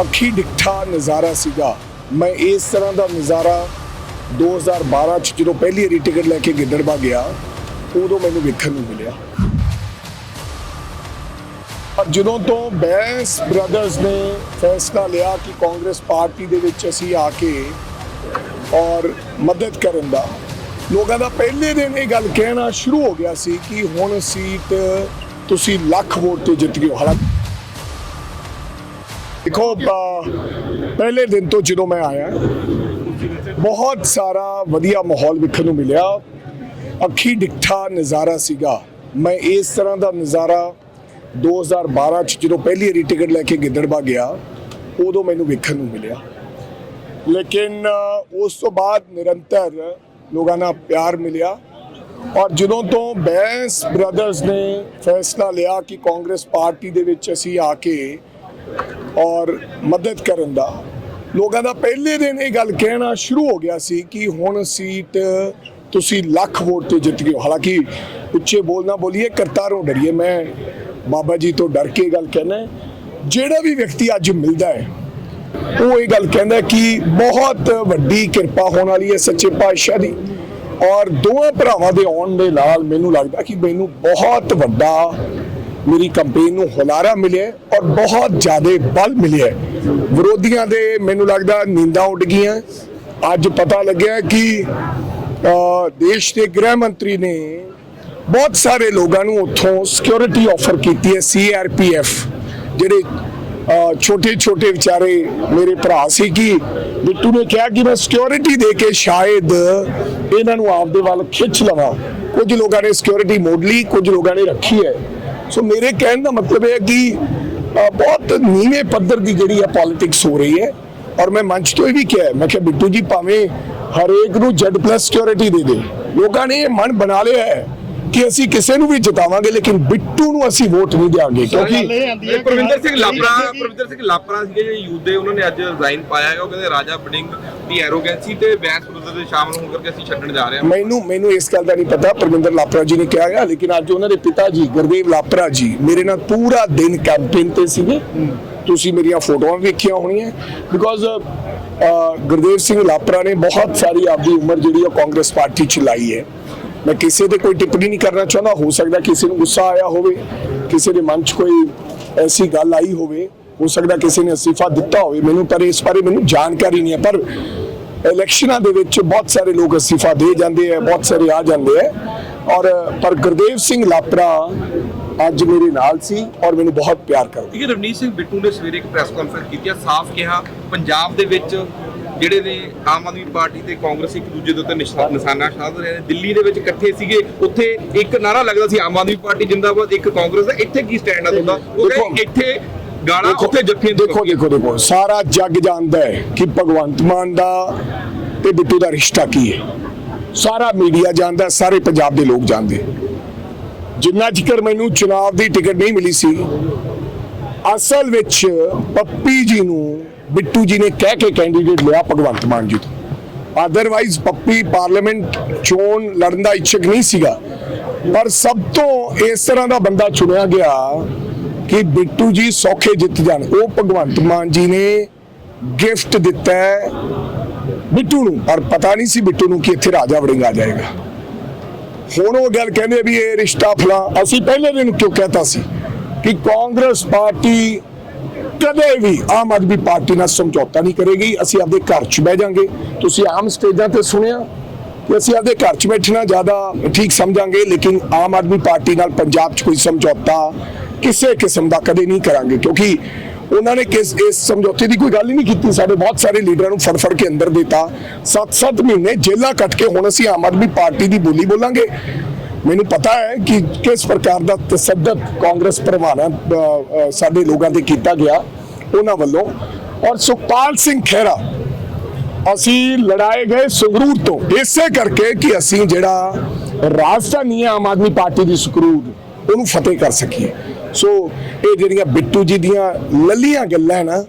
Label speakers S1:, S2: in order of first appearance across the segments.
S1: ਅੱਖੀ ਡਿੱਠਾ ਨਜ਼ਾਰਾ ਸੀਗਾ। ਮੈਂ ਇਸ ਤਰ੍ਹਾਂ ਦਾ ਨਜ਼ਾਰਾ 2012 ਚ ਜਦੋਂ ਪਹਿਲੀ ਵਾਰੀ ਟਿਕਟ ਲੈ ਕੇ ਗਿੱਦੜਬਾ ਗਿਆ, ਉਦੋਂ ਮੈਨੂੰ ਵੇਖਣ ਨੂੰ ਮਿਲਿਆ। ਪਰ ਜਦੋਂ ਤੋਂ ਬੈਂਸ ਬ੍ਰਦਰਜ਼ ਨੇ ਫੈਸਲਾ ਲਿਆ ਕਿ ਕਾਂਗਰਸ ਪਾਰਟੀ ਦੇ ਵਿੱਚ ਅਸੀਂ ਆ ਕੇ ਔਰ ਮਦਦ ਕਰਨ ਦਾ, ਲੋਕਾਂ ਦਾ ਪਹਿਲੇ ਦਿਨ ਇਹ ਗੱਲ ਕਹਿਣਾ ਸ਼ੁਰੂ ਹੋ ਗਿਆ ਸੀ ਕਿ ਹੁਣ ਸੀਟ ਤੁਸੀਂ ਲੱਖ ਵੋਟ ਤੇ ਜਿੱਤ ਗਏ ਹੋ। ਹਾਲਾਂਕਿ ਦੇਖੋ ਪਹਿਲੇ ਦਿਨ ਤੋਂ ਜਦੋਂ ਮੈਂ ਆਇਆ, ਬਹੁਤ ਸਾਰਾ ਵਧੀਆ ਮਾਹੌਲ ਵੇਖਣ ਨੂੰ ਮਿਲਿਆ। ਅੱਖੀ ਡਿੱਠਾ ਨਜ਼ਾਰਾ ਸੀਗਾ। ਮੈਂ ਇਸ ਤਰ੍ਹਾਂ ਦਾ ਨਜ਼ਾਰਾ 2012 ਚ ਜਦੋਂ ਪਹਿਲੀ ਵਾਰੀ ਟਿਕਟ ਲੈ ਕੇ ਗਿੱਦੜਬਾ ਗਿਆ, ਉਦੋਂ ਮੈਨੂੰ ਵੇਖਣ ਨੂੰ ਮਿਲਿਆ। ਲੇਕਿਨ ਉਸ ਤੋਂ ਬਾਅਦ ਨਿਰੰਤਰ ਲੋਕਾਂ ਨਾਲ ਪਿਆਰ ਮਿਲਿਆ। ਔਰ ਜਦੋਂ ਤੋਂ ਬੈਂਸ ਬ੍ਰਦਰਜ਼ ਨੇ ਫੈਸਲਾ ਲਿਆ ਕਿ ਕਾਂਗਰਸ ਪਾਰਟੀ ਦੇ ਵਿੱਚ ਅਸੀਂ ਆ ਕੇ ਔਰ ਮਦਦ ਕਰਨ ਦਾ। ਲੋਕਾਂ ਦਾ ਪਹਿਲੇ ਦਿਨ ਇਹ ਗੱਲ ਕਹਿਣਾ ਸ਼ੁਰੂ ਹੋ ਗਿਆ ਸੀ ਕਿ ਹੁਣ ਸੀਟ ਤੁਸੀਂ ਲੱਖ ਵੋਟ ਤੇ ਜਿੱਤ ਗਏ ਹੋ। ਹਾਲਾਂਕਿ ਉੱਚੇ ਬੋਲਣਾ ਬੋਲੀਏ, ਕਰਤਾਰੋਂ ਡਰੀਏ। ਮੈਂ ਬਾਬਾ ਜੀ ਤੋਂ ਡਰ ਕੇ ਇਹ ਗੱਲ ਕਹਿਣਾ ਜਿਹੜਾ ਵੀ ਵਿਅਕਤੀ ਅੱਜ ਮਿਲਦਾ ਹੈ, ਉਹ ਇਹ ਗੱਲ ਕਹਿੰਦਾ ਕਿ ਬਹੁਤ ਵੱਡੀ ਕਿਰਪਾ ਹੋਣ ਵਾਲੀ ਹੈ ਸੱਚੇ ਪਾਤਸ਼ਾਹ ਦੀ। ਔਰ ਦੋਵਾਂ ਭਰਾਵਾਂ ਦੇ ਆਉਣ ਦੇ ਨਾਲ ਮੈਨੂੰ ਲੱਗਦਾ ਕਿ ਮੈਨੂੰ ਬਹੁਤ ਵੱਡਾ ਮੇਰੀ ਕੰਪੇਨ ਨੂੰ ਹੁਲਾਰਾ ਮਿਲਿਆ ਔਰ ਬਹੁਤ ਜ਼ਿਆਦਾ ਬਲ ਮਿਲਿਆ ਵਿਰੋਧੀਆਂ ਦੇ ਮੈਨੂੰ ਲੱਗਦਾ ਨੀਂਦਾਂ ਉੱਡ ਗਈਆਂ। ਅੱਜ ਪਤਾ ਲੱਗਿਆ ਕਿ ਦੇਸ਼ ਦੇ ਗ੍ਰਹਿ ਮੰਤਰੀ ਨੇ ਬਹੁਤ ਸਾਰੇ ਲੋਕਾਂ ਨੂੰ ਉੱਥੋਂ ਸਿਕਿਉਰਿਟੀ ਆਫਰ ਕੀਤੀ ਹੈ ਸੀਆਰਪੀਐਫ ਜਿਹੜੇ ਛੋਟੇ ਛੋਟੇ ਵਿਚਾਰੇ ਮੇਰੇ ਭਰਾ ਸੀ ਕਿ ਬਿੱਟੂ ਨੇ ਕਿਹਾ ਕਿ ਮੈਂ ਸਿਕਿਉਰਿਟੀ ਦੇ ਕੇ ਸ਼ਾਇਦ ਇਹਨਾਂ ਨੂੰ ਆਪਦੇ ਵੱਲ ਖਿੱਚ ਲਵਾਂ। ਕੁਝ ਲੋਕਾਂ ਨੇ ਸਿਕਿਉਰਿਟੀ ਮੋੜ ਲਈ, ਕੁਝ ਲੋਕਾਂ ਨੇ ਰੱਖੀ ਹੈ। ਸੋ ਮੇਰੇ ਕਹਿਣ ਦਾ ਮਤਲਬ ਇਹ ਹੈ ਕਿ ਬਹੁਤ ਨੀਵੇਂ ਪੱਧਰ ਦੀ ਜਿਹੜੀ ਹੈ ਪੋਲਿਟਿਕਸ ਹੋ ਰਹੀ ਹੈ। ਔਰ ਮੈਂ ਮੰਚ ਤੋਂ ਇਹ ਵੀ ਕਿਹਾ ਮੈਂ ਕਿਹਾ, ਬਿੱਟੂ ਜੀ, ਭਾਵੇਂ ਹਰੇਕ ਨੂੰ Z ਪਲੱਸ ਸਿਕਿਉਰਿਟੀ ਦੇ ਦੇ, ਲੋਕਾਂ ਨੇ ਇਹ ਮਨ ਬਣਾ ਲਿਆ ਹੈ। ਕਿ ਅਸੀਂ ਕਿਸੇ ਨੂੰ ਵੀ ਜਿਤਾਵਾਂਗੇ ਲੇਕਿਨ ਬਿੱਟੂ ਨੂੰ ਅਸੀਂ ਵੋਟ ਨਹੀਂ ਦੇਵਾਂਗੇ ਕਿਉਂਕਿ
S2: ਪ੍ਰਵਿੰਦਰ ਸਿੰਘ ਲਾਪਰਾ ਪ੍ਰਵਿੰਦਰ ਸਿੰਘ ਲਾਪਰਾ ਸੀਗੇ ਜਿਹੜੇ ਯੂਥ ਦੇ ਉਹਨਾਂ ਨੇ ਅੱਜ ਰਿਜ਼ਾਈਨ ਪਾਇਆ ਹੈਗਾ ਉਹ ਕਹਿੰਦੇ ਰਾਜਾ ਬਡਿੰਗ ਦੀ ਐਰੋਗੈਂਸੀ ਤੇ ਬੈਂਸ ਬਰਦਰ ਦੇ ਸ਼ਾਮਲ ਹੋ ਕਰਕੇ ਅਸੀਂ ਛੱਡਣ ਜਾ ਰਹੇ ਹਾਂ।
S1: ਮੈਨੂੰ ਮੈਨੂੰ ਇਸ ਗੱਲ ਦਾ ਨਹੀਂ ਪਤਾ ਪਰਮਿੰਦਰ ਲਾਪਰਾ ਜੀ ਨੇ ਕਿਹਾ ਗਿਆ ਲੇਕਿਨ ਅੱਜ ਉਹਨਾਂ ਦੇ ਪਿਤਾ ਜੀ ਗੁਰਦੇਵ ਲਾਪਰਾ ਜੀ ਮੇਰੇ ਨਾਲ ਪੂਰਾ ਦਿਨ ਕੈਂਪੇਨ ਤੇ ਸੀਗੇ। ਤੁਸੀਂ ਮੇਰੀਆਂ ਫੋਟੋਆਂ ਵੇਖੀਆਂ ਹੋਣੀਆਂ ਬਿਕੋਜ਼ ਗੁਰਦੇਵ ਸਿੰਘ ਲਾਪਰਾ ਨੇ ਬਹੁਤ ਸਾਰੀ ਆਪਦੀ ਉਮਰ ਜਿਹੜੀ ਉਹ ਕਾਂਗਰਸ ਪਾਰਟੀ ਚ ਲਾਈ ਹੈ। ਮੈਂ ਕਿਸੇ ਤੇ ਕੋਈ ਟਿੱਪਣੀ ਨਹੀਂ ਕਰਨਾ ਚਾਹੁੰਦਾ। ਹੋ ਸਕਦਾ ਕਿਸੇ ਨੂੰ ਗੁੱਸਾ ਆਇਆ ਹੋਵੇ, ਕਿਸੇ ਦੇ ਮਨ 'ਚ ਕੋਈ ਐਸੀ ਗੱਲ ਆਈ ਹੋਵੇ, ਹੋ ਸਕਦਾ ਕਿਸੇ ਨੇ ਅਸਤੀਫਾ ਦਿੱਤਾ ਹੋਵੇ। ਮੈਨੂੰ ਪਰ ਇਸ ਬਾਰੇ ਮੈਨੂੰ ਜਾਣਕਾਰੀ ਨਹੀਂ ਹੈ। ਪਰ ਇਲੈਕਸ਼ਨਾਂ ਦੇ ਵਿੱਚ ਬਹੁਤ ਸਾਰੇ ਲੋਕ ਅਸਤੀਫਾ ਦੇ ਜਾਂਦੇ ਆ, ਬਹੁਤ ਸਾਰੇ ਆ ਜਾਂਦੇ ਆ। ਔਰ, ਪਰ ਗੁਰਦੇਵ ਸਿੰਘ ਲਾਪਰਾ ਅੱਜ ਮੇਰੇ ਨਾਲ ਸੀ ਔਰ ਮੈਨੂੰ ਬਹੁਤ ਪਿਆਰ ਕਰਦਾ।
S2: ਠੀਕ ਰਵਨੀਤ ਸਿੰਘ ਬਿੱਟੂ ਨੇ ਸਵੇਰੇ ਇੱਕ ਪ੍ਰੈਸ ਕਾਨਫਰੰਸ ਕੀਤੀ ਹੈ ਸਾਫ਼ ਕਿਹਾ, ਪੰਜਾਬ ਦੇ ਵਿੱਚ ਜਿਹੜੇ ਨੇ ਆਮ ਆਦਮੀ ਪਾਰਟੀ ਤੇ ਕਾਂਗਰਸ ਇੱਕ ਦੂਜੇ ਦੇ ਉੱਤੇ ਨਿਸ਼ਾ- ਨਿਸ਼ਾਨਾ ਸਾਧ ਰਹੇ ਨੇ ਦਿੱਲੀ ਦੇ ਵਿੱਚ ਇਕੱਠੇ ਸੀਗੇ ਉੱਥੇ ਇੱਕ ਨਾਰਾ ਲੱਗਦਾ ਸੀ ਆਮ ਆਦਮੀ ਪਾਰਟੀ ਜਿੰਦਾਬਾਦ ਇੱਕ ਕਾਂਗਰਸ ਦਾ ਇੱਥੇ ਕੀ ਸਟੈਂਡ ਆ ਤੁਹਾਡਾ? ਉਹ ਕਹਿੰਦੇ ਇੱਥੇ ਗਾਲਾਂ ਉੱਥੇ ਜੱਫੀਆਂ
S1: ਦੇਖੋ ਦੇਖੋ ਦੇਖੋ ਸਾਰਾ ਜੱਗ ਜਾਣਦਾ ਹੈ ਕਿ ਭਗਵੰਤ ਮਾਨ ਦਾ ਤੇ ਬਿੱਟੂ ਦਾ ਰਿਸ਼ਤਾ ਕੀ ਹੈ। ਸਾਰਾ ਮੀਡੀਆ ਜਾਣਦਾ ਸਾਰੇ ਪੰਜਾਬ ਦੇ ਲੋਕ ਜਾਣਦੇ। ਜਿੰਨਾ ਚਿਰ ਮੈਨੂੰ ਚੁਣਾਵ ਦੀ ਟਿਕਟ ਨਹੀਂ ਮਿਲੀ ਸੀ ਅਸਲ ਵਿੱਚ ਪੱਪੀ ਜੀ ਨੂੰ ਬਿੱਟੂ ਜੀ ਨੇ ਕਹਿ ਕੇ ਕੈਂਡੀਡੇਟ ਲਿਆ ਭਗਵੰਤ ਮਾਨ ਜੀ ਤੋਂ। ਅਦਰਵਾਈਜ਼ ਪੱਪੀ ਪਾਰਲੀਮੈਂਟ ਚੋਣ ਲੜਨ ਦਾ ਇੱਛਕ ਨਹੀਂ ਸੀਗਾ। ਪਰ ਸਭ ਤੋਂ ਇਸ ਤਰ੍ਹਾਂ ਦਾ ਬੰਦਾ ਚੁਣਿਆ ਗਿਆ ਕਿ ਬਿੱਟੂ ਜੀ ਸੌਖੇ ਜਿੱਤ ਜਾਣ। ਉਹ ਭਗਵੰਤ ਮਾਨ ਜੀ ਨੇ ਗਿਫਟ ਦਿੱਤਾ ਬਿੱਟੂ ਨੂੰ। ਪਰ ਪਤਾ ਨਹੀਂ ਸੀ ਬਿੱਟੂ ਨੂੰ ਕਿ ਇੱਥੇ ਰਾਜਾ ਵੜਿੰਗ ਆ ਜਾਏਗਾ। ਹੁਣ ਉਹ ਗੱਲ ਕਹਿੰਦੇ ਵੀ ਇਹ ਰਿਸ਼ਤਾ ਫਲਾ। ਅਸੀਂ ਪਹਿਲੇ ਦਿਨ ਕਿਉਂ ਕਹਤਾ ਸੀ ਕਿ ਕਾਂਗਰਸ ਪਾਰਟੀ ਕਦੇ ਵੀ ਆਮ ਆਦਮੀ ਪਾਰਟੀ ਨਾਲ ਸਮਝੌਤਾ ਨਹੀਂ ਕਰੇਗੀ, ਅਸੀਂ ਆਪਦੇ ਘਰ 'ਚ ਬਹਿ ਜਾਾਂਗੇ। ਤੁਸੀਂ ਆਮ ਸਟੇਜਾਂ ਤੇ ਸੁਣਿਆ ਕਿ ਅਸੀਂ ਆਪਦੇ ਘਰ 'ਚ ਬੈਠਣਾ ਜ਼ਿਆਦਾ ਠੀਕ ਸਮਝਾਂਗੇ, ਲੇਕਿਨ ਆਮ ਆਦਮੀ ਪਾਰਟੀ ਨਾਲ ਪੰਜਾਬ 'ਚ ਕੋਈ ਸਮਝੌਤਾ ਕਿਸੇ ਕਿਸਮ ਦਾ ਕਦੇ ਨਹੀਂ ਕਰਾਂਗੇ, ਕਿਉਂਕਿ ਉਹਨਾਂ ਨੇ ਕਿਸ, ਇਸ ਸਮਝੌਤੇ ਦੀ ਕੋਈ ਗੱਲ ਹੀ ਨਹੀਂ ਕੀਤੀ। ਸਾਡੇ ਬਹੁਤ ਸਾਰੇ ਲੀਡਰਾਂ ਨੂੰ ਫੜ ਫੜ ਕੇ ਅੰਦਰ ਦਿੱਤਾ। 7-7 ਮਹੀਨੇ ਜੇਲ੍ਹਾਂ ਕੱਟ ਕੇ ਹੁਣ ਅਸੀਂ ਆਮ ਆਦਮੀ ਪਾਰਟੀ ਦੀ ਬੋਲੀ ਬੋਲਾਂਗੇ। ਮੈਨੂੰ ਪਤਾ ਹੈ ਕਿ ਕਿਸ ਪ੍ਰਕਾਰ ਦਾ ਤਸੱਦਦ ਕਾਂਗਰਸ ਪ੍ਰਵਾਨਾ ਸਾਡੇ ਲੋਕਾਂ ਤੇ ਕੀਤਾ ਗਿਆ ਉਹਨਾਂ ਵੱਲੋਂ। ਔਰ ਸੁਖਪਾਲ ਸਿੰਘ ਖਹਿਰਾ ਅਸੀਂ ਲੜਾਏ ਗਏ ਸੰਗਰੂਰ ਤੋਂ ਇਸੇ ਕਰਕੇ ਕਿ ਅਸੀਂ ਜਿਹੜਾ ਰਾਜਧਾਨੀ ਆਮ ਆਦਮੀ ਪਾਰਟੀ ਦੀ ਸੰਗਰੂਰ ਉਹਨੂੰ ਫਤਿਹ ਕਰ ਸਕੀਏ। ਸੋ ਇਹ ਜਿਹੜੀਆਂ ਬਿੱਟੂ ਜੀ ਦੀਆਂ ਲੱਲੀਆਂ ਗੱਲਾਂ ਨਾ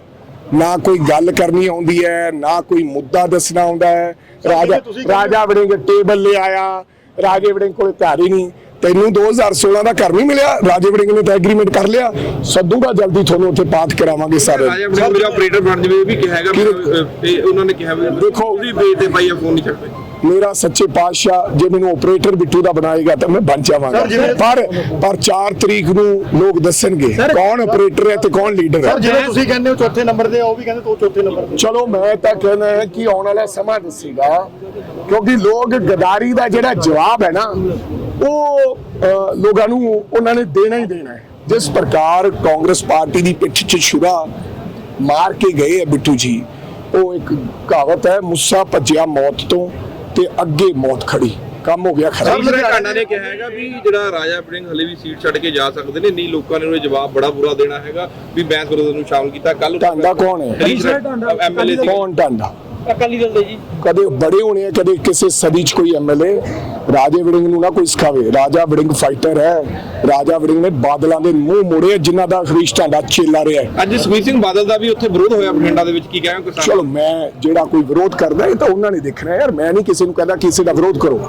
S1: ਨਾ ਕੋਈ ਗੱਲ ਕਰਨੀ ਆਉਂਦੀ ਹੈ ਨਾ ਕੋਈ ਮੁੱਦਾ ਦੱਸਣਾ ਆਉਂਦਾ ਹੈ। ਰਾਜਾ ਰਾਜਾ ਵੜਿੰਗ ਟੇਬਲ ਲੈ ਆਇਆ ਰਾਜੇ ਵੜਿੰਗ ਕੋਲ ਘਰ ਹੀ ਨਹੀਂ। ਤੈਨੂੰ 2016 ਦਾ ਘਰ ਨਹੀਂ ਮਿਲਿਆ। ਰਾਜੇ ਵੜਿੰਗ ਨੇ ਤਾਂ ਐਗਰੀਮੈਂਟ ਕਰ ਲਿਆ। ਸੱਦੂਗਾ ਜਲਦੀ ਤੁਹਾਨੂੰ ਉੱਥੇ ਪਾਠ ਕਰਾਵਾਂਗੇ ਸਾਰੇ।
S2: ਰਾਜਾ ਬੜੇ ਮੇਰਾ ਆਪਰੇਟਰ ਬਣ ਜਵੇ ਇਹ ਵੀ ਕਿਹਾ ਹੈਗਾ ਉਹਨਾਂ ਨੇ ਕਿਹਾ ਵੀ
S1: ਦੇਖੋ-
S2: ਉਹਦੀ ਬੇਟ ਤੇ ਪਾਈ ਆ ਫੋਨ ਨਹੀਂ ਚੱਕਦੇ।
S1: ਮੇਰਾ ਸੱਚੇ ਪਾਤਸ਼ਾਹ ਜੇ ਮੈਨੂੰ ਆਪਰੇਟਰ ਬਿੱਟੂ ਦਾ ਬਣਾਏਗਾ ਤਾਂ ਮੈਂ ਬਣ ਜਾਵਾਂਗਾ। ਪਰ ਪਰ 4 ਤਰੀਕ ਨੂੰ ਲੋਕ ਦੱਸਣਗੇ ਕੌਣ ਆਪਰੇਟਰ ਹੈ ਤੇ ਕੌਣ ਲੀਡਰ ਹੈ।
S3: ਸਰ ਜਿਵੇਂ ਤੁਸੀਂ ਕਹਿੰਦੇ ਹੋ ਚੌਥੇ ਨੰਬਰ ਤੇ ਆ, ਉਹ ਵੀ ਕਹਿੰਦੇ ਤੂੰ ਚੌਥੇ ਨੰਬਰ ਤੇ
S1: ਚਲੋ ਮੈਂ ਤਾਂ ਕਹਿੰਦਾ ਹੈ ਕਿ ਆਉਣ ਵਾਲਾ ਸਮਾਂ ਦੱਸੇਗਾ ਕਿਉਂਕਿ ਲੋਕ ਗਦਾਰੀ ਦਾ ਜਿਹੜਾ ਜਵਾਬ ਹੈ ਨਾ ਉਹ ਲੋਕਾਂ ਨੂੰ ਉਹਨਾਂ ਨੇ ਦੇਣਾ ਹੀ ਦੇਣਾ ਹੈ। ਜਿਸ ਪ੍ਰਕਾਰ ਕਾਂਗਰਸ ਪਾਰਟੀ ਦੀ ਪਿੱਠ 'ਚ ਛੁਰਾ ਮਾਰ ਕੇ ਗਏ ਹੈ ਬਿੱਟੂ ਜੀ ਉਹ ਇੱਕ ਕਹਾਵਤ ਹੈ ਮੁੱਸਾ ਭੱਜਿਆ ਮੌਤ ਤੋਂ। ਤੇ ਅੱਗੇ ਮੌਤ ਖੜੀ। ਕੰਮ ਹੋ ਗਿਆ ਖਰਾਬ
S2: ਸਰ ਲੁਧਿਆਣਾ ਨੇ ਕਿਹਾ ਹੈਗਾ ਵੀ ਜਿਹੜਾ ਰਾਜਾ ਵੜਿੰਗ ਹਲੇ ਵੀ ਸੀਟ ਛੱਡ ਕੇ ਜਾ ਸਕਦੇ ਨੇ ਨਹੀਂ ਲੋਕਾਂ ਨੇ ਉਹਨੂੰ ਜਵਾਬ ਬੜਾ ਬੁਰਾ ਦੇਣਾ ਹੈਗਾ ਵੀ ਬੈਂਸ ਵਿਰੋਧ ਨੂੰ ਸ਼ਾਮਲ ਕੀਤਾ ਕੱਲ
S1: ਟਾਂਡਾ ਕੌਣ ਹੈ?
S2: ਐਮਐਲਏ
S1: ਕੌਣ ਟਾਂਡਾ
S4: ਅਕਾਲੀ ਦਲ ਦੇ ਜੀ।
S1: ਕਦੇ ਬੜੇ ਹੋਣੇ ਆ ਕਦੇ ਕਿਸੇ ਸਦੀ ਚ ਕੋਈ ਐਮਐਲਏ ਰਾਜੇ ਵੜਿੰਗ ਨੂੰ ਨਾ ਕੋਈ ਸਿਖਾਵੇ। ਰਾਜਾ ਵੜਿੰਗ ਫਾਈਟਰ ਹੈ। ਰਾਜਾ ਵੜਿੰਗ ਨੇ ਬਾਦਲਾਂ ਦੇ ਮੂੰਹ ਮੋੜੇ ਜਿਨ੍ਹਾਂ ਦਾ ਹਰੀਸ਼ ਢਾਂਡਾ ਚੇਲਾ ਰਿਹਾ ਹੈ।
S2: ਅੱਜ ਸੁਖਬੀਰ ਸਿੰਘ ਬਾਦਲ ਦਾ ਵੀ ਉੱਥੇ ਵਿਰੋਧ ਹੋਇਆ ਬਠਿੰਡਾ ਦੇ ਵਿੱਚ ਕੀ ਕਹਿਆ ਕਿਸਾਨ
S1: ਚਲੋ ਮੈਂ ਜਿਹੜਾ ਕੋਈ ਵਿਰੋਧ ਕਰਦਾ ਇਹ ਤਾਂ ਉਹਨਾਂ ਨੇ ਦੇਖਣਾ ਯਾਰ ਮੈਂ ਨਹੀਂ ਕਿਸੇ ਨੂੰ ਕਹਿੰਦਾ ਕਿਸੇ ਦਾ ਵਿਰੋਧ ਕਰੋ।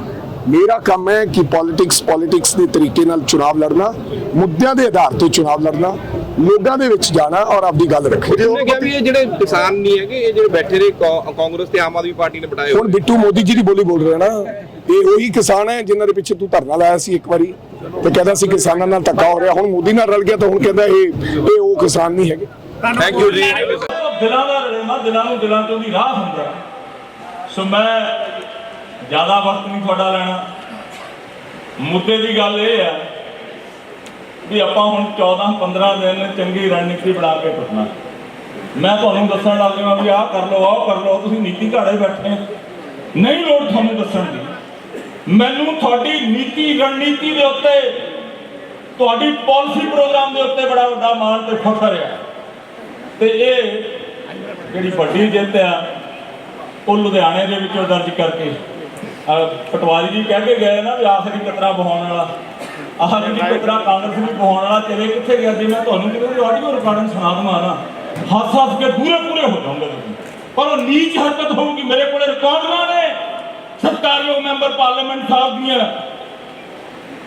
S1: ਮੇਰਾ ਕੰਮ ਹੈ ਕਿ ਪੋਲਿਟਿਕਸ ਪੋਲਿਟਿਕਸ ਦੇ ਤਰੀਕੇ ਨਾਲ ਚੁਣਾਵ ਲੜਨਾ ਮੁੱਦਿਆਂ ਦੇ ਆਧਾਰ ਤੇ ਚੁਣਾਵ ਲੜਨਾ। ਲੋਕਾਂ ਦੇ ਵਿੱਚ ਜਾਣਾ ਔਰ ਆਪਦੀ ਗੱਲ ਰੱਖਣੀ।
S2: ਉਹਨੇ ਕਿਹਾ ਵੀ ਇਹ ਜਿਹੜੇ ਕਿਸਾਨ ਨਹੀਂ ਹੈਗੇ ਇਹ ਜਿਹੜੇ ਬੈਠੇ ਨੇ ਕਾ- ਕਾਂਗਰਸ ਤੇ ਆਮ ਆਦਮੀ ਪਾਰਟੀ ਨੇ ਬਿਠਾਏ
S1: ਹੁਣ ਬਿੱਟੂ ਮੋਦੀ ਜੀ ਦੀ ਬੋਲੀ ਬੋਲ ਰਿਹਾ ਨਾ ਇਹ ਉਹੀ ਕਿਸਾਨ ਹੈ ਜਿਨ੍ਹਾਂ ਦੇ ਪਿੱਛੇ ਤੂੰ ਧਰਨਾ ਲਾਇਆ ਸੀ ਇੱਕ ਵਾਰੀ। ਤੇ ਕਹਿੰਦਾ ਸੀ ਕਿਸਾਨਾਂ ਨਾਲ ਧੱਕਾ ਹੋ ਰਿਹਾ ਹੁਣ ਮੋਦੀ ਨਾਲ ਰਲ ਗਿਆ ਤਾਂ ਹੁਣ ਕਹਿੰਦਾ ਇਹ ਇਹ ਉਹ ਕਿਸਾਨ ਨਹੀਂ ਹੈਗੇ।
S2: ਥੈਂਕ ਯੂ ਜੀ।
S5: ਦਿਲਾਂ ਦਾ ਰਲੇਵਾ ਦਿਲਾਂ ਨੂੰ ਦਿਲਾਂ ਤੋਂ ਦੀ ਰਾਹ ਹੁੰਦਾ ਸੋ ਮੈਂ ਜ਼ਿਆਦਾ ਵਕਤ ਨਹੀਂ ਤੁਹਾਡਾ ਲੈਣਾ। ਮੁੱਦੇ ਦੀ ਗੱਲ ਇਹ ਹੈ ਵੀ ਆਪਾਂ ਹੁਣ 14 15 ਦਿਨ ਚੰਗੀ ਰਣਨੀਤੀ ਬਣਾ ਕੇ ਟੁੱਟਣਾ ਮੈਂ ਤੁਹਾਨੂੰ ਦੱਸਣ ਲੱਗ ਜਾਵਾਂ ਵੀ ਆਹ ਕਰ ਲਓ, ਆਹ ਕਰ ਲਓ, ਤੁਸੀਂ ਨੀਤੀ ਘਾੜੇ ਬੈਠੇ ਹੋ। ਨਹੀਂ ਲੋੜ ਤੁਹਾਨੂੰ ਦੱਸਣ ਦੀ। ਮੈਨੂੰ ਤੁਹਾਡੀ ਨੀਤੀ, ਰਣਨੀਤੀ ਦੇ ਉੱਤੇ, ਤੁਹਾਡੀ ਪਾਲਿਸੀ ਪ੍ਰੋਗਰਾਮ ਦੇ ਉੱਤੇ ਬੜਾ ਵੱਡਾ ਮਾਣ ਤੇ ਫਖਰ ਆ। ਤੇ ਇਹ ਜਿਹੜੀ ਵੱਡੀ ਜਿੱਤ ਆ, ਉਹ ਲੁਧਿਆਣੇ ਦੇ ਵਿੱਚੋਂ ਦਰਜ ਕਰਕੇ ਪਟਵਾਰੀ ਜੀ ਕਹਿ ਕੇ ਗਏ ਨਾ ਵੀ ਆਖਰੀ ਕਤਰਾ ਬਹਾਉਣ ਵਾਲਾ। ਆਖਰੀ ਕਤਰਾ ਕਾਂਗਰਸ ਨੂੰ ਬਹਾਉਣ ਵਾਲਾ ਤੇਰੇ ਕਿੱਥੇ ਗਿਆ ਜੇ ਮੈਂ ਤੁਹਾਨੂੰ ਕਿਤੇ ਆਡੀਓ ਰਿਕਾਰਡਿੰਗ ਸੁਣਾ ਦਵਾਂ ਨਾ। ਹੱਸ ਹੱਸ ਕੇ ਪੂਰੇ ਪੂਰੇ ਹੋ ਜਾਓਗੇ ਪਰ ਉਹ ਨੀਚ ਹਰਕਤ ਹੋਊਗੀ ਮੇਰੇ ਕੋਲੇ ਰਿਕਾਰਡਾਂ ਨੇ। ਸਤਿਕਾਰਯੋਗ ਮੈਂਬਰ ਪਾਰਲੀਮੈਂਟ ਸਾਹਿਬ ਦੀਆਂ।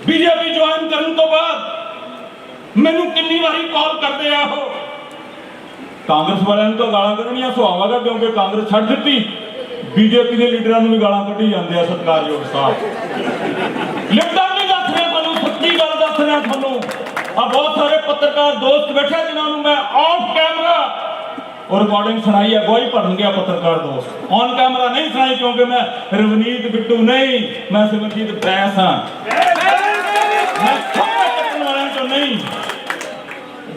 S5: ਬੀਜੇਪੀ ਜੁਆਇਨ ਕਰਨ ਤੋਂ ਬਾਅਦ ਮੈਨੂੰ ਕਿੰਨੀ ਵਾਰੀ ਕਾਲ ਕਰਦੇ ਆ ਉਹ। ਕਾਂਗਰਸ ਵਾਲਿਆਂ ਨੂੰ ਤਾਂ ਗਾਲਾਂ ਕੱਢਣੀਆਂ ਸੁਹਾਵਾਗਾ ਕਿਉਂਕਿ ਕਾਂਗਰਸ ਛੱਡ ਦਿੱਤੀ। ਬੀਜੇਪੀ ਦੇ ਲੀਡਰਾਂ ਨੂੰ ਵੀ ਗਾਲਾਂ ਕੱਢੀ ਜਾਂਦੇ ਆ ਸਤਿਕਾਰਯੋਗ ਸਾਹਿਬ ਲਿਖਦਾ ਗੱਲ ਤੁਹਾਨੂੰ ਆ ਬਹੁਤ ਸਾਰੇ ਪੱਤਰਕਾਰ ਦੋਸਤ ਬੈਠੇ ਜਿਨ੍ਹਾਂ ਨੂੰ ਮੈਂ ਆਫ ਕੈਮਰਾ ਉਹ ਰਿਕਾਰਡਿੰਗ ਸੁਣਾਈ ਹੈ ਗਵਾਹੀ ਭਰਨਗੇ ਆ ਪੱਤਰਕਾਰ ਦੋਸਤ। ਔਨ ਕੈਮਰਾ ਨਹੀਂ ਸੁਣਾਈ, ਕਿਉਂਕਿ ਮੈਂ ਰਵਨੀਤ ਬਿੱਟੂ ਨਹੀਂ, ਮੈਂ ਸਿਮਰਜੀਤ ਬੈਂਸ ਹਾਂ। ਮੈਂ ਛੋਟੇ ਚੱਕਣ ਵਾਲਿਆਂ ਚੋਂ ਨਹੀਂ।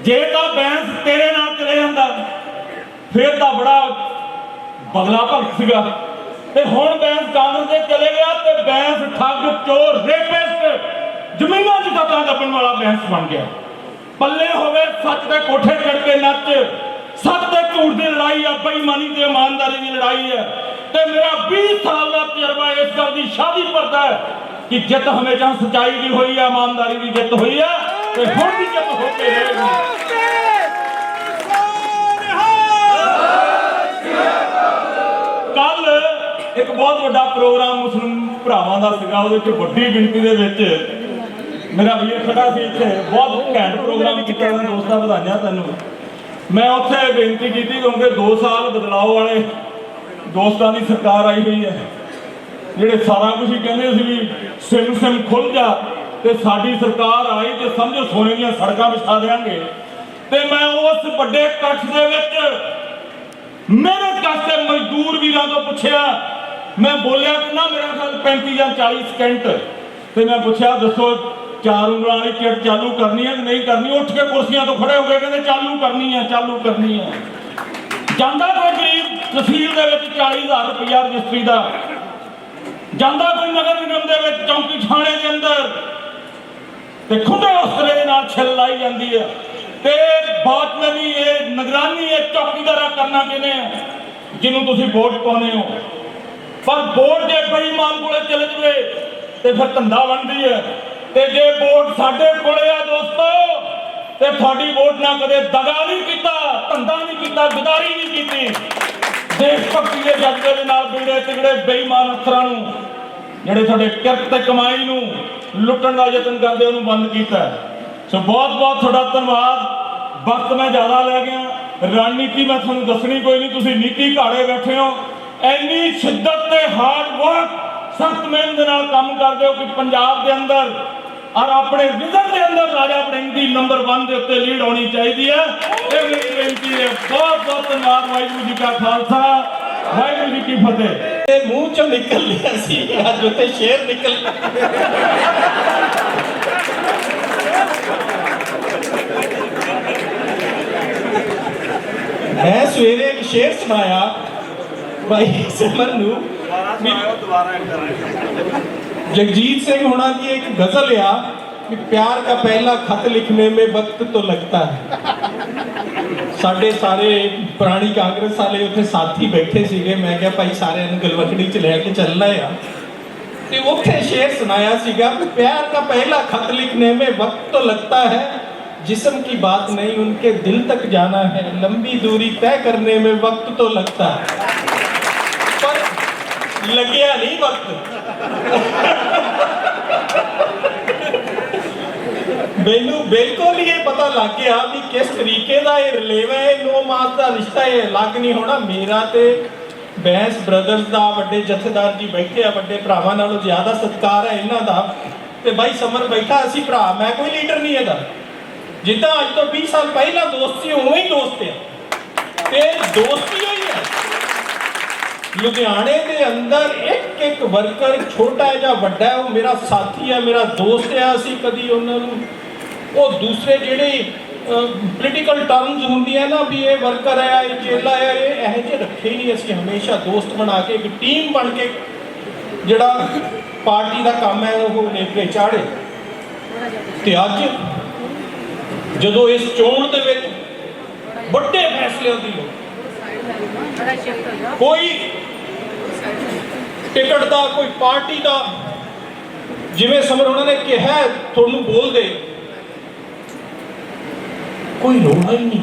S5: ਜੇ ਤਾਂ ਬੈਂਸ ਤੇਰੇ ਨਾਲ ਚਲੇ ਜਾਂਦਾ, ਫੇਰ ਤਾਂ ਬੜਾ ਬਗਲਾ ਭਗਤ ਸੀਗਾ। ਤੇ ਹੁਣ ਬੈਂਸ ਕਾਂਗਰਸ ਦੇ ਚਲੇ ਗਿਆ ਤੇ ਬੈਂਸ ਠੱਗ, ਚੋਰ, ਰੇਪਿਸਟ ਜ਼ਮੀਨਾਂ ਦੀ ਸੱਤਾਂ ਦੱਬਣ ਵਾਲਾ ਬੈਂਸ ਬਣ ਗਿਆ। ਪੱਲੇ ਹੋਵੇ ਸੱਚ ਦੇ ਕੋਠੇ ਚੜ ਕੇ ਨੱਚ। ਸੱਚ ਤੇ ਝੂਠ ਦੀ ਲੜਾਈ ਆ, ਬੇਈਮਾਨੀ ਤੇ ਇਮਾਨਦਾਰੀ ਦੀ ਲੜਾਈ ਹੈ ਤੇ ਮੇਰਾ 20 ਸਾਲ ਦਾ ਤਜਰਬਾ ਇਸ ਗੱਲ ਦੀ ਸ਼ਾਦੀ ਭਰਦਾ ਹੈ ਕਿ ਜਿੱਤ ਹਮੇਸ਼ਾ ਸਚਾਈ ਦੀ ਹੋਈ ਹੈ ਇਮਾਨਦਾਰੀ ਦੀ ਜਿੱਤ ਹੋਈ ਹੈ ਤੇ ਹੁਣ ਵੀ ਜਿੱਤ ਹੋ ਕੇ ਰਹੇਗੀ ਕੱਲ ਇੱਕ ਬਹੁਤ ਵੱਡਾ ਪ੍ਰੋਗਰਾਮ ਮੁਸਲਿਮ ਭਰਾਵਾਂ ਦਾ ਸੀਗਾ, ਉਹਦੇ ਵਿੱਚ ਵੱਡੀ ਗਿਣਤੀ ਦੇ ਵਿੱਚ ਮੇਰਾ ਵੀਰ ਖੜਾ ਸੀ ਇੱਥੇ। ਬਹੁਤ ਘੈਂਟ ਪ੍ਰੋਗਰਾਮ ਕੀਤਾ ਉਹਨਾਂ ਦੋਸਤਾਂ ਵਧਾਈਆਂ ਤੈਨੂੰ। ਮੈਂ ਉੱਥੇ ਬੇਨਤੀ ਕੀਤੀ ਕਿਉਂਕਿ 2 ਸਾਲ ਬਦਲਾਅ ਵਾਲੇ ਦੋਸਤਾਂ ਦੀ ਸਰਕਾਰ ਆਈ ਹੋਈ ਹੈ। ਜਿਹੜੇ ਸਾਰਾ ਕੁਝ ਹੀ ਕਹਿੰਦੇ ਸੀ ਵੀ ਸਿਮ ਸਿਮ ਖੁੱਲ ਜਾ ਤੇ ਸਾਡੀ ਸਰਕਾਰ ਆਈ ਤੇ ਸਮਝੋ ਸੋਨੇ ਦੀਆਂ ਸੜਕਾਂ ਵਿਛਾ ਦੇਾਂਗੇ ਤੇ ਮੈਂ ਉਸ ਵੱਡੇ ਇਕੱਠ ਦੇ ਵਿੱਚ ਮਿਹਨਤ ਕਰਦੇ ਮਜ਼ਦੂਰ ਵੀਰਾਂ ਤੋਂ ਪੁੱਛਿਆ। ਮੈਂ ਬੋਲਿਆ ਕਿ ਨਾ ਮੇਰਾ ਖਿਆਲ 35 ਜਾਂ 40 ਸਕਿੰਟ ਤੇ ਮੈਂ ਪੁੱਛਿਆ, ਦੱਸੋ, ਚਾਰ ਉਂਗਲਾਂ ਵਾਲੀ ਕਿਟ ਚਾਲੂ ਕਰਨੀ ਹੈ ਕਿ ਨਹੀਂ ਕਰਨੀ? ਉੱਠ ਕੇ ਕੁਰਸੀਆਂ ਤੋਂ ਖੜੇ ਹੋ ਗਏ, ਕਹਿੰਦੇ, ਚਾਲੂ ਕਰਨੀ ਹੈ, ਚਾਲੂ ਕਰਨੀ ਹੈ। ਜਾਂਦਾ ਕੋਈ ਗਰੀਬ ਤਹਿਸੀਲ ਦੇ ਵਿੱਚ 40000 ਰੁਪਇਆ ਰਜਿਸਟਰੀ ਦਾ। ਜਾਂਦਾ ਕੋਈ ਨਗਰ ਨਿਗਮ ਦੇ ਵਿੱਚ ਚੌਂਕੀ ਥਾਣੇ ਦੇ ਅੰਦਰ। ਤੇ ਖੁੱਡੇ ਉਸਰੇ ਦੇ ਨਾਲ ਛਿੱਲ ਲਾਈ ਜਾਂਦੀ ਹੈ। ਤੇ ਬਾਤਮਨੀ ਇਹ ਨਿਗਰਾਨੀ, ਇਹ ਚੌਕੀਦਾਰਾ ਕਰਨਾ ਕਿਨੇ ਹੈ? ਜਿਹਨੂੰ ਤੁਸੀਂ ਵੋਟ ਪਾਉਂਦੇ ਹੋ। ਪਰ ਵੋਟ ਜੇ ਬੇਈਮਾਨ ਕੋਲੇ ਚਲੇ ਜਵੇ ਤੇ ਫਿਰ ਧੰਦਾ ਬਣਦੀ ਹੈ। ਤੇ ਜੇ ਵੋਟ ਸਾਡੇ ਕੋਲੇ ਆ ਦੋਸਤੋ, ਤੇ ਤੁਹਾਡੀ ਵੋਟ ਨਾਲ ਕਦੇ ਦਗਾ ਨਹੀਂ ਕੀਤਾ, ਧੰਦਾ ਨਹੀਂ ਕੀਤਾ, ਗਦਾਰੀ ਨਹੀਂ ਕੀਤੀ। ਦੇਸ਼ ਭਗਤੀ ਦੇ ਜਜ਼ਬੇ ਦੇ ਨਾਲ ਬਿਗੜੇ ਤਿਗੜੇ ਬੇਈਮਾਨ ਅਫਸਰਾਂ ਨੂੰ, ਜਿਹੜੇ ਤੁਹਾਡੇ ਕਿਰਤ ਤੇ ਕਮਾਈ ਨੂੰ ਲੁੱਟਣ ਦਾ ਯਤਨ ਕਰਦੇ ਉਹਨੂੰ ਬੰਦ ਕੀਤਾ ਸੋ ਬਹੁਤ ਬਹੁਤ ਤੁਹਾਡਾ ਧੰਨਵਾਦ। ਵਕਤ ਮੈਂ ਜ਼ਿਆਦਾ ਲੈ ਗਿਆ। ਰਣਨੀਤੀ ਮੈਂ ਤੁਹਾਨੂੰ ਦੱਸਣੀ ਕੋਈ ਨਹੀਂ, ਤੁਸੀਂ ਨੀਤੀ ਘਾੜੇ ਬੈਠੇ ਹੋ। ਇੰਨੀ ਸ਼ਿੱਦਤ ਤੇ ਹਾਰਡ ਵਰਕ ਸਖਤ ਮਿਹਨਤ ਨਾਲ ਕੰਮ ਕਰਦੇ ਹੋ ਕਿ ਪੰਜਾਬ ਦੇ ਅੰਦਰ ਔਰ ਆਪਣੇ ਵਿਜ਼ਨ ਦੇ ਅੰਦਰ ਰਾਜਾ ਵੜਿੰਗ ਦੀ ਨੰਬਰ 1 ਦੇ ਉੱਤੇ ਲੀਡ ਹੋਣੀ ਚਾਹੀਦੀ ਹੈ। ਇਹ ਮੇਰੀ ਬੇਨਤੀ ਹੈ। ਬਹੁਤ ਬਹੁਤ ਧੰਨਵਾਦ ਵਾਹਿਗੁਰੂ ਜੀ ਕਾ ਖਾਲਸਾ। ਵਾਹਿਗੁਰੂ ਜੀ ਕੀ ਫਤਿਹ।
S4: ਤੇ ਮੂੰਹ ਚੋਂ ਨਿਕਲ ਲਿਆ ਸੀ। ਅੱਜ ਉੱਤੇ ਸ਼ੇਰ ਨਿਕਲ ਮੈਂ ਸਵੇਰੇ ਇੱਕ ਸ਼ੇਰ ਸੁਣਾਇਆ ਭਾਈ ਸਿਮਰ ਨੂੰ। जगजीत सिंह होना की एक गजल या कि प्यार का पहला खत लिखने में वक्त तो लगता है ਸਾਡੇ ਸਾਰੇ ਪੁਰਾਣੀ ਕਾਂਗਰਸ ਵਾਲੇ ਉੱਥੇ ਸਾਥੀ ਬੈਠੇ ਸੀਗੇ ਮੈਂ ਕਿਹਾ ਭਾਈ ਸਾਰਿਆਂ ਨੂੰ ਗਲਵਕੜੀ ਚ ਲੈ ਕੇ ਚੱਲਣਾ ਆ ਤੇ ਉੱਥੇ ਸ਼ੇਰ ਸੁਣਾਇਆ ਸੀਗਾ कि प्यार का पहला खत लिखने में वक्त तो लगता है जिस्म की बात नहीं उनके दिल तक जाना है लंबी दूरी तय करने में वक्त तो लगता है पर ਲੱਗਿਆ ਨਹੀਂ ਵਕਤ। ਮੈਨੂੰ ਬਿਲਕੁਲ ਇਹ ਪਤਾ ਲੱਗ ਗਿਆ ਵੀ ਕਿਸ ਤਰੀਕੇ ਦਾ ਇਹ ਰਿਲੇਵ ਹੈ ਨੋ ਮਾਸ ਦਾ ਰਿਸ਼ਤਾ, ਇਹ ਅਲੱਗ ਨਹੀਂ ਹੋਣਾ। ਮੇਰਾ ਤੇ ਬੈਂਸ ਬ੍ਰਦਰਸ ਦਾ, ਵੱਡੇ ਜਥੇਦਾਰ ਜੀ ਬੈਠੇ ਆ, ਵੱਡੇ ਭਰਾਵਾਂ ਨਾਲੋਂ ਜ਼ਿਆਦਾ ਸਤਿਕਾਰ ਹੈ ਇਹਨਾਂ ਦਾ। ਤੇ ਬਾਈ ਸਮਰ ਬੈਠਾ, ਅਸੀਂ ਭਰਾ, ਮੈਂ ਕੋਈ ਲੀਡਰ ਨਹੀਂ ਇਹਦਾ ਜਿੱਦਾਂ ਅੱਜ ਤੋਂ 20 ਸਾਲ ਪਹਿਲਾਂ ਦੋਸਤੀ ਉਵੇਂ ਹੀ ਦੋਸਤ ਆ। ਤੇ ਦੋਸਤੀ ਹੋਈ ਲੁਧਿਆਣੇ ਦੇ ਅੰਦਰ ਇੱਕ ਇੱਕ ਵਰਕਰ ਛੋਟਾ ਜਾਂ ਵੱਡਾ ਉਹ ਮੇਰਾ ਸਾਥੀ ਹੈ, ਮੇਰਾ ਦੋਸਤ ਹੈ ਅਸੀਂ ਕਦੀ ਉਹਨਾਂ ਨੂੰ, ਉਹ ਦੂਸਰੇ ਜਿਹੜੇ ਪੋਲੀਟੀਕਲ ਟਰਮਸ ਹੁੰਦੀਆਂ ਨਾ ਵੀ ਇਹ ਵਰਕਰ ਹੈ, ਇਹ ਚੇਲਾ ਹੈ, ਇਹ ਇਹੋ ਜਿਹੇ ਰੱਖੇ ਹੀ ਨਹੀਂ ਅਸੀਂ ਹਮੇਸ਼ਾ, ਦੋਸਤ ਬਣਾ ਕੇ, ਇੱਕ ਟੀਮ ਬਣ ਕੇ ਜਿਹੜਾ ਪਾਰਟੀ ਦਾ ਕੰਮ ਹੈ, ਉਹ ਨੇਪਰੇ ਚਾੜੇ ਤੇ ਅੱਜ ਜਦੋਂ ਇਸ ਚੋਣ ਦੇ ਵਿੱਚ ਵੱਡੇ ਫੈਸਲਿਆਂ ਦੀ ਲੋੜ ਕੋਈ ਟਿਕਟ ਦਾ, ਕੋਈ ਪਾਰਟੀ ਦਾ, ਜਿਵੇਂ ਸਮਰ ਉਹਨਾਂ ਨੇ ਕਿਹਾ, ਤੁਹਾਨੂੰ ਬੋਲ ਦੇ। ਕੋਈ ਰੋਣਾ ਹੀ ਨਹੀਂ।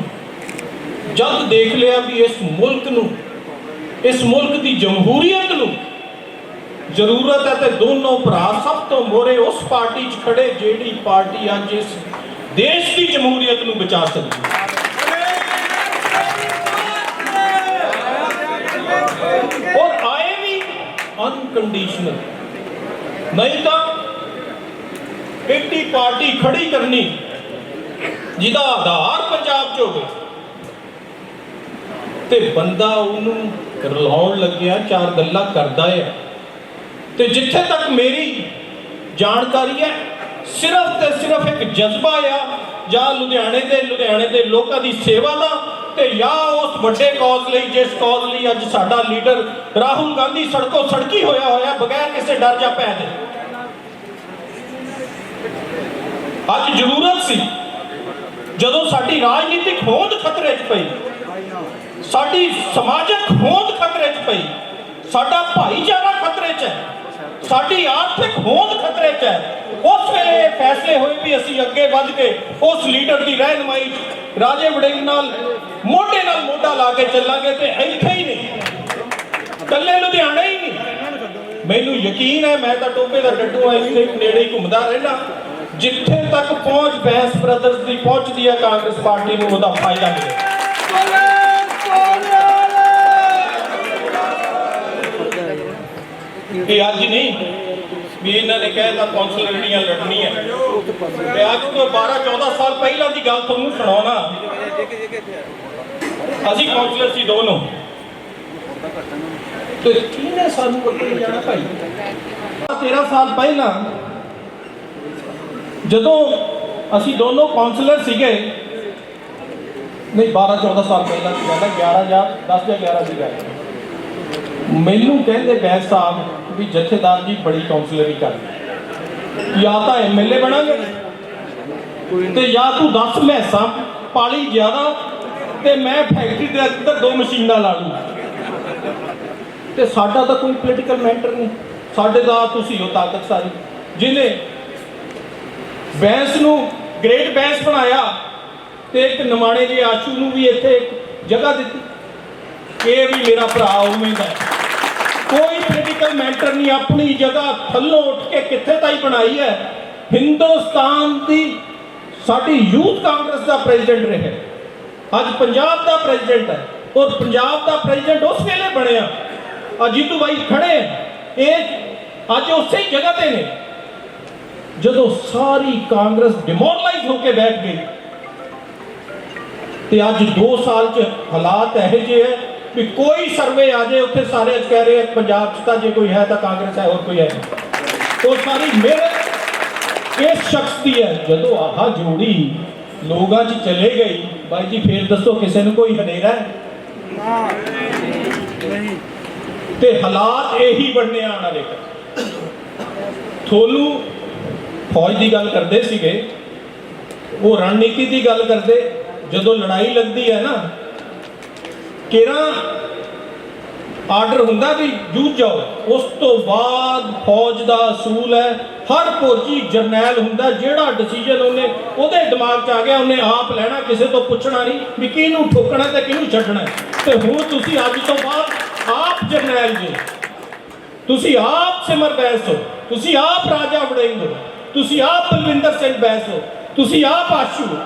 S4: ਜਦ ਦੇਖ ਲਿਆ ਵੀ ਇਸ ਮੁਲਕ ਨੂੰ, ਇਸ ਮੁਲਕ ਦੀ ਜਮਹੂਰੀਅਤ ਨੂੰ ਜ਼ਰੂਰਤ ਹੈ ਤੇ ਦੋਨੋਂ ਭਰਾ ਸਭ ਤੋਂ ਮੋਰੇ ਉਸ ਪਾਰਟੀ 'ਚ ਖੜੇ, ਜਿਹੜੀ ਪਾਰਟੀ ਅੱਜ ਇਸ ਦੇਸ਼ ਦੀ ਜਮਹੂਰੀਅਤ ਨੂੰ ਬਚਾ ਸਕਦੀ ਹੈ। ਅਨਕੰਡੀਸ਼ਨਲ ਨਹੀਂ ਤਾਂ ਇੱਡੀ ਪਾਰਟੀ ਖੜੀ ਕਰਨੀ, ਜਿਹਦਾ ਆਧਾਰ ਪੰਜਾਬ 'ਚ ਹੋਵੇ, ਤੇ ਬੰਦਾ ਉਹਨੂੰ ਰਲਾਉਣ ਲੱਗਿਆ ਚਾਰ ਗੱਲਾਂ ਕਰਦਾ ਹੈ ਤੇ ਜਿੱਥੇ ਤੱਕ ਮੇਰੀ ਜਾਣਕਾਰੀ ਹੈ, ਸਿਰਫ ਤੇ ਸਿਰਫ ਇੱਕ ਜਜ਼ਬਾ ਆ, ਜਾਂ ਲੁਧਿਆਣੇ ਦੇ ਲੁਧਿਆਣੇ ਦੇ ਲੋਕਾਂ ਦੀ ਸੇਵਾ ਦਾ ਤੇ ਜਾਂ ਉਸ ਵੱਡੇ ਕੌਜ਼ ਲਈ, ਜਿਸ ਕੌਜ਼ ਲਈ ਅੱਜ ਸਾਡਾ ਲੀਡਰ ਰਾਹੁਲ ਗਾਂਧੀ ਸੜਕੋ ਸੜਕੀ ਹੋਇਆ ਹੋਇਆ, ਬਗੈਰ ਕਿਸੇ ਡਰ ਜਾਂ ਭੈ ਦੇ। ਅੱਜ ਜ਼ਰੂਰਤ ਸੀ, ਜਦੋਂ ਸਾਡੀ ਰਾਜਨੀਤਿਕ ਹੋਂਦ ਖਤਰੇ 'ਚ ਪਈ, ਸਾਡੀ ਸਮਾਜਿਕ ਹੋਂਦ ਖਤਰੇ 'ਚ ਪਈ, ਸਾਡਾ ਭਾਈਚਾਰਾ ਖਤਰੇ 'ਚ ਹੈ, ਸਾਡੀ ਆਰਥਿਕ ਹੋਂਦ ਖਤਰੇ 'ਚ ਹੈ, ਉਸ ਵੇਲੇ ਫੈਸਲੇ ਹੋਏ ਵੀ ਅਸੀਂ ਅੱਗੇ ਵੱਧ ਕੇ ਉਸ ਲੀਡਰ ਦੀ ਰਹਿਨਮਾਈ ਰਾਜੇ ਵੜਿੰਗ ਨਾਲ ਮੋਢੇ ਨਾਲ ਮੋਢਾ ਲਾ ਕੇ ਚੱਲਾਂਗੇ ਤੇ ਇੱਥੇ ਹੀ ਨਹੀਂ। ਕੱਲੇ ਲੁਧਿਆਣਾ ਹੀ ਨਹੀਂ। ਮੈਨੂੰ ਯਕੀਨ ਹੈ, ਮੈਂ ਤਾਂ ਟੋਪੇ ਦਾ ਡੱਡੂ ਆ, ਇੱਥੇ ਨੇੜੇ ਹੀ ਘੁੰਮਦਾ ਰਹਿਣਾ ਜਿੱਥੇ ਤੱਕ ਪਹੁੰਚ ਬੈਂਸ ਬ੍ਰਦਰਸ ਦੀ ਪਹੁੰਚਦੀ ਹੈ ਕਾਂਗਰਸ ਪਾਰਟੀ ਨੂੰ ਉਹਦਾ ਫਾਇਦਾ ਮਿਲੇ। ਇਹ ਅੱਜ ਨਹੀਂ, ਵੀ ਇਹਨਾਂ ਨੇ ਕਹਿਤਾ ਜਿਹੜੀਆਂ ਲੜਨੀਆਂ। ਤੇ ਅੱਜ ਤੋਂ 12 14 ਸਾਲ ਪਹਿਲਾਂ ਦੀ ਗੱਲ ਤੁਹਾਨੂੰ ਸੁਣਾਉਣਾ। ਅਸੀਂ ਕੌਂਸਲਰ ਸੀ ਦੋਨੋਂ। ਤੇ ਕਿਹਨੇ ਸਾਨੂੰ ਅੱਗੇ ਜਾਣਾ ਭਾਈ? 13 ਸਾਲ ਪਹਿਲਾਂ ਜਦੋਂ ਅਸੀਂ ਦੋਨੋਂ ਕਾਉਂਸਲਰ ਸੀਗੇ, ਨਹੀਂ 12 14 ਸਾਲ ਪਹਿਲਾਂ ਸੀ ਕਹਿੰਦਾ 11 ਜਾਂ 10 ਜਾਂ 11 ਸੀਗਾ ਮੈਨੂੰ ਕਹਿੰਦੇ ਬੈਂਸ ਸਾਹਿਬ ਵੀ ਜਥੇਦਾਰ ਜੀ ਬੜੀ ਕਾਉਂਸਲਰੀ ਕਰ ਜਾਂ ਤਾਂ ਐਮਐਲਏ ਬਣਾਂਗੇ ਤੇ ਜਾਂ ਤੂੰ 10 ਮੈਸਾਂ ਪਾਲੀ ਜ਼ਿਆਦਾ ਤੇ ਮੈਂ ਫੈਕਟਰੀ ਦੇ ਅੰਦਰ ਦੋ ਮਸ਼ੀਨਾਂ ਲਾ ਲੂੰ। ਤੇ ਸਾਡਾ ਤਾਂ ਕੋਈ ਪੋਲੀਟੀਕਲ ਮੈਟਰ ਨਹੀਂ। ਸਾਡੇ ਦਾ ਤੁਸੀਂ ਹੋ ਤਾਕਤ ਸਾਰੀ। ਜਿਹਨੇ ਬੈਂਸ ਨੂੰ ਗ੍ਰੇਟ ਬੈਂਸ ਬਣਾਇਆ ਤੇ ਇੱਕ ਨਿਮਾਣੇ ਦੇ ਆਸ਼ੂ ਨੂੰ ਵੀ ਇੱਥੇ ਇੱਕ ਜਗ੍ਹਾ ਦਿੱਤੀ। ਇਹ ਵੀ ਮੇਰਾ ਭਰਾ ਉਵੇਂ ਦਾ ਹੈ। ਕੋਈ ਪੋਲੀਟੀਕਲ ਮੈਟਰ ਨਹੀਂ, ਆਪਣੀ ਜਗ੍ਹਾ ਥੱਲੋਂ ਉੱਠ ਕੇ ਕਿੱਥੇ ਤਾਈ ਬਣਾਈ ਹੈ? ਹਿੰਦੁਸਤਾਨ ਦੀ ਸਾਡੀ ਯੂਥ ਕਾਂਗਰਸ ਦਾ ਪ੍ਰੈਜ਼ੀਡੈਂਟ ਰਿਹਾ ਅੱਜ ਪੰਜਾਬ ਦਾ ਪ੍ਰੈਜ਼ੀਡੈਂਟ ਹੈ ਔਰ ਪੰਜਾਬ ਦਾ ਪ੍ਰੈਜ਼ੀਡੈਂਟ ਉਸ ਵੇਲੇ ਬਣਿਆ ਆ ਜੀਤੂ ਬਾਈ ਖੜੇ ਹੈ। ਇਹ ਅੱਜ ਉਸੇ ਹੀ ਜਗ੍ਹਾ ਤੇ ਨੇ ਜਦੋਂ ਸਾਰੀ ਕਾਂਗਰਸ ਡਿਮੋਰਲਾਈਜ਼ ਹੋ ਕੇ ਬੈਠ ਗਈ, ਤੇ ਅੱਜ 2 ਸਾਲ ਚ ਹਾਲਾਤ ਇਹੋ ਜਿਹੇ ਹੈ ਵੀ ਕੋਈ ਸਰਵੇ ਆ ਜਾਏ, ਉੱਥੇ ਸਾਰੇ ਅੱਜ ਕਹਿ ਰਹੇ ਪੰਜਾਬ ਚ ਤਾਂ ਜੇ ਕੋਈ ਹੈ ਤਾਂ ਕਾਂਗਰਸ ਹੈ, ਹੋਰ ਕੋਈ ਹੈ ਨਹੀਂ। ਉਹ ਸਾਰੀ ਮਿਹਨਤ ਇਸ ਸ਼ਖਸ ਹੈ। ਜਦੋਂ ਆਹ ਜੋੜੀ ਲੋਕਾਂ 'ਚ ਚਲੇ ਗਈ, ਬਾਈ ਜੀ ਫੇਰ ਦੱਸੋ ਕਿਸੇ ਨੂੰ ਕੋਈ ਹਨੇਰਾ ਹੈ? ਤੇ ਹਾਲਾਤ ਇਹੀ ਬਣਨੇ ਆਉਣ ਵਾਲੇ ਤੁਹਾਨੂੰ ਫੌਜ ਦੀ ਗੱਲ ਕਰਦੇ ਸੀਗੇ। ਉਹ ਰਣਨੀਤੀ ਦੀ ਗੱਲ ਕਰਦੇ। ਜਦੋਂ ਲੜਾਈ ਲੱਗਦੀ ਹੈ ਨਾ, ਕਿਹੜਾ ਆਰਡਰ ਹੁੰਦਾ ਵੀ ਜੂਝ ਜਾਓ। ਉਸ ਤੋਂ ਬਾਅਦ ਫੌਜ ਦਾ ਅਸੂਲ ਹੈ। ਹਰ ਫੌਜੀ ਜਰਨੈਲ ਹੁੰਦਾ, ਜਿਹੜਾ ਡਿਸੀਜਨ ਉਹਨੇ ਉਹਦੇ ਦਿਮਾਗ 'ਚ ਆ ਗਿਆ, ਉਹਨੇ ਆਪ ਲੈਣਾ, ਕਿਸੇ ਤੋਂ ਪੁੱਛਣਾ ਨਹੀਂ ਵੀ ਕਿਹਨੂੰ ਠੋਕਣਾ ਤੇ ਕਿਹਨੂੰ ਛੱਡਣਾ। ਤੇ ਹੁਣ ਤੁਸੀਂ ਅੱਜ ਤੋਂ ਬਾਅਦ ਆਪ ਜਰਨੈਲ ਜੀ। ਤੁਸੀਂ ਆਪ ਸਿਮਰ ਬੈਸ ਹੋ, ਤੁਸੀਂ ਆਪ ਰਾਜਾ ਵੜਿੰਗ ਹੋ, ਤੁਸੀਂ ਆਪ ਬਲਵਿੰਦਰ ਸਿੰਘ ਬੈਸ ਹੋ, ਤੁਸੀਂ ਆਪ ਆਸ਼ੂ ਹੋ।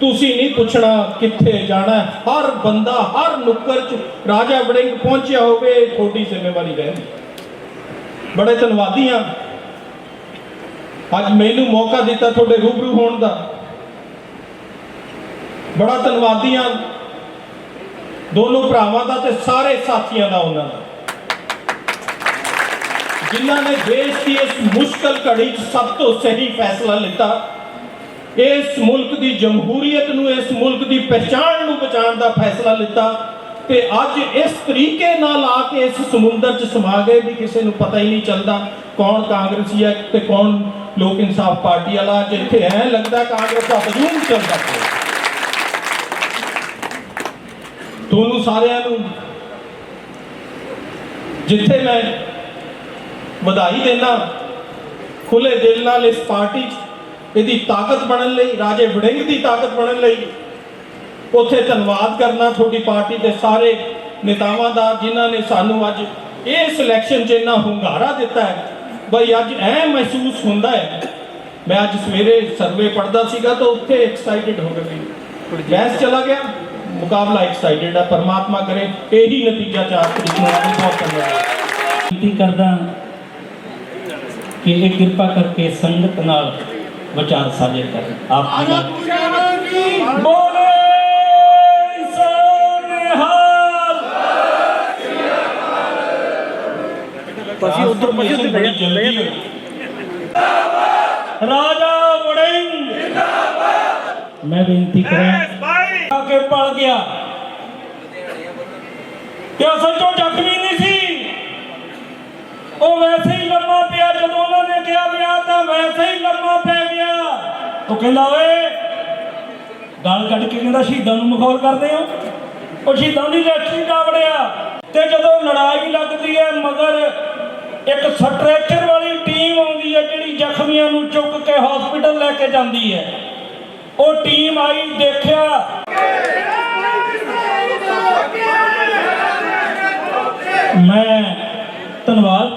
S4: ਤੁਸੀਂ ਨਹੀਂ ਪੁੱਛਣਾ ਕਿੱਥੇ ਜਾਣਾ, ਹਰ ਬੰਦਾ, ਹਰ ਨੁੱਕਰ 'ਚ ਰਾਜਾ ਵੜਿੰਗ ਪਹੁੰਚਿਆ ਹੋਵੇ, ਇਹ ਤੁਹਾਡੀ ਜ਼ਿੰਮੇਵਾਰੀ ਰਹਿੰਦੀ। ਬੜੇ ਧੰਨਵਾਦੀ ਹਾਂ। ਅੱਜ ਮੈਨੂੰ ਮੌਕਾ ਦਿੱਤਾ ਤੁਹਾਡੇ ਰੂਬਰੂ ਹੋਣ ਦਾ। ਬੜਾ ਧੰਨਵਾਦੀ ਹਾਂ ਦੋਨੋਂ ਭਰਾਵਾਂ ਦਾ ਤੇ ਸਾਰੇ ਸਾਥੀਆਂ ਦਾ ਉਹਨਾਂ ਦਾ। ਜਿਨ੍ਹਾਂ ਨੇ ਦੇਸ਼ ਦੀ ਇਸ ਮੁਸ਼ਕਲ ਘੜੀ 'ਚ ਸਭ ਤੋਂ ਸਹੀ ਫੈਸਲਾ ਲਿੱਤਾ, ਇਸ ਮੁਲਕ ਦੀ ਜਮਹੂਰੀਅਤ ਨੂੰ, ਇਸ ਮੁਲਕ ਦੀ ਪਹਿਚਾਣ ਨੂੰ ਬਚਾਉਣ ਦਾ ਫੈਸਲਾ ਲਿੱਤਾ ਤੇ ਅੱਜ ਇਸ ਤਰੀਕੇ ਨਾਲ ਆ ਕੇ ਇਸ ਸਮੁੰਦਰ 'ਚ ਸਮਾ ਗਏ ਵੀ ਕਿਸੇ ਨੂੰ ਪਤਾ ਹੀ ਨਹੀਂ ਚੱਲਦਾ ਕੌਣ ਕਾਂਗਰਸੀ ਹੈ ਤੇ ਕੌਣ ਲੋਕ ਇਨਸਾਫ ਪਾਰਟੀ ਵਾਲਾ ਜਿੱਥੇ ਇੱਥੇ ਐ ਲੱਗਦਾ, ਕਾਂਗਰਸ ਦਾ ਹਜੂਮ ਚੱਲਦਾ ਪਿਆ ਤੁਹਾਨੂੰ ਸਾਰਿਆਂ ਨੂੰ ਜਿੱਥੇ ਮੈਂ ਵਧਾਈ ਦੇਣਾ ਖੁੱਲੇ ਦਿਲ ਨਾਲ ਇਸ ਪਾਰਟੀ 'ਚ ਇਹਦੀ ਤਾਕਤ ਬਣਨ ਲਈ, ਰਾਜੇ ਵੜਿੰਗ ਦੀ ਤਾਕਤ ਬਣਨ ਲਈ ਉੱਥੇ ਧੰਨਵਾਦ ਕਰਨਾ ਤੁਹਾਡੀ ਪਾਰਟੀ ਦੇ ਸਾਰੇ ਨੇਤਾਵਾਂ ਦਾ, ਜਿਨ੍ਹਾਂ ਨੇ ਸਾਨੂੰ ਅੱਜ ਇਹ ਇਲੈਕਸ਼ਨ 'ਚ ਇੰਨਾ ਹੁੰਗਾਰਾ ਦਿੱਤਾ ਹੈ। ਬਈ ਅੱਜ ਐ ਮਹਿਸੂਸ ਹੁੰਦਾ ਹੈ। ਮੈਂ ਅੱਜ ਸਵੇਰੇ ਸਰਵੇ ਪੜਦਾ ਸੀਗਾ ਤਾਂ ਉੱਥੇ ਐਕਸਾਈਟਿਡ ਹੋ ਗਏ ਗੈਸ ਚਲਾ ਗਿਆ। ਮੁਕਾਬਲਾ ਐਕਸਾਈਟਿਡ ਹੈ ਪਰਮਾਤਮਾ ਕਰੇ। ਇਹੀ ਨਤੀਜਾ ਚਾਰ ਤਰੀਕ ਨੂੰ ਆਵੇ ਬਹੁਤ ਧੰਨਵਾਦ
S6: ਬੇਨਤੀ ਕਰਦਾ ਕਿ ਇਹ ਕਿਰਪਾ ਕਰਕੇ ਸੰਗਤ ਨਾਲ ਵਿਚਾਰ ਸਾਂਝੇ ਕਰਨ। ਆਪ ਜੀ।
S5: ਬੋਲੇ।
S6: ਪਸੀ ਉਧਰ ਪਸੀ ਉਧਰ ਬੜੀ ਜਲਦੀ ਹੋਈ
S5: ਰਾਜਾ ਵੜਿੰਗ।
S6: ਮੈਂ ਬੇਨਤੀ ਕਰਾਂ
S5: ਆ ਕੇ ਪਲ ਗਿਆ। ਤੇ ਅਸਲ ਚੋਂ ਜ਼ਖਮੀ ਨਹੀਂ ਸੀ। ਉਹ ਵੈਸੇ ਹੀ ਲੰਮਾ ਪਿਆ। ਜਦੋਂ ਉਹਨਾਂ ਨੇ ਕਿਹਾ ਵੀ ਆ ਤਾਂ ਵੈਸੇ ਹੀ ਲੰਮਾ ਪੈ ਗਿਆ। ਉਹ ਕਹਿੰਦਾ ਓਏ ਗਾਲ ਕੱਢ ਕੇ ਕਹਿੰਦਾ ਸ਼ਹੀਦਾਂ ਨੂੰ ਮਖੌਲ ਕਰਦੇ ਹੋ। ਉਹ ਸ਼ਹੀਦਾਂ ਦੀ ਰੈਸਟਰੀ ਦਾ ਵੜਿਆ। ਤੇ ਜਦੋਂ ਲੜਾਈ ਲੱਗਦੀ ਹੈ ਮਗਰ ਇੱਕ ਸਟ੍ਰੈਚਰ ਵਾਲੀ ਟੀਮ ਆਉਂਦੀ ਹੈ ਜਿਹੜੀ ਜ਼ਖਮੀਆਂ ਨੂੰ ਚੁੱਕ ਕੇ ਹਸਪੀਟਲ ਲੈ ਕੇ ਜਾਂਦੀ ਹੈ। ਉਹ ਟੀਮ ਆਈ, ਦੇਖਿਆ।
S6: ਮੈਂ ਧੰਨਵਾਦ।